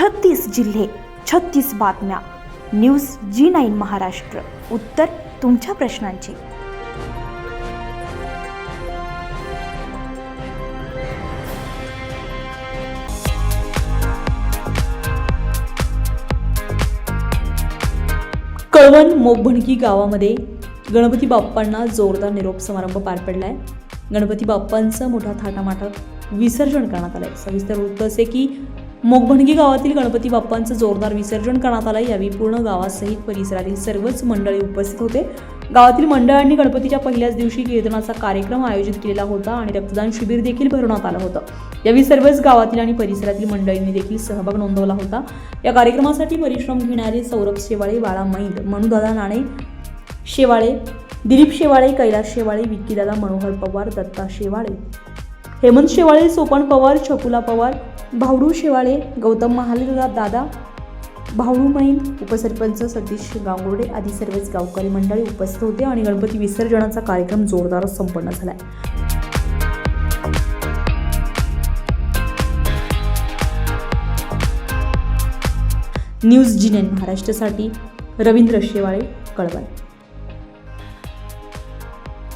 छत्तीस जिल्हे छत्तीस बातम्या. News G nine Maharashtra. उत्तर तुमच्या प्रश्नांची. कळवण मोगभणकी गावामध्ये गणपती बाप्पांना जोरदार निरोप समारंभ पार पडलाय. गणपती बाप्पांचं मोठ्या थाटामाटात विसर्जन करण्यात आलंय. सविस्तर वृत्त असे की मोगभणगी गावातील गणपती बाप्पांचं जोरदार विसर्जन करण्यात आलं यावेळी पूर्ण गावासहित परिसरातील सर्वच मंडळी उपस्थित होते. गावातील मंडळांनी गणपतीच्या पहिल्याच दिवशी कीर्तनाचा कार्यक्रम आयोजित केलेला होता आणि रक्तदान शिबिर देखील भरवण्यात आलं होतं. यावेळी सर्वच गावातील आणि परिसरातील मंडळींनी देखील सहभाग नोंदवला होता. या कार्यक्रमासाठी परिश्रम घेणारे सौरभ शेवाळे बाळा मैंद मनुदादा नाणे शेवाळे दिलीप शेवाळे कैलास शेवाळे विक्कीदादा मनोहर पवार दत्ता शेवाळे हेमंत शेवाळे सोपान पवार छकुला पवार भावडू शेवाळे गौतम महाले दादा भावडू मैन उपसरपंच सतीश गांगुर्डे आदी सर्वच गावकरी मंडळी उपस्थित होते आणि गणपती विसर्जनाचा कार्यक्रम जोरदार संपन्न झाला न्यूज जिनेन महाराष्ट्रासाठी रवींद्र शेवाळे कळवण.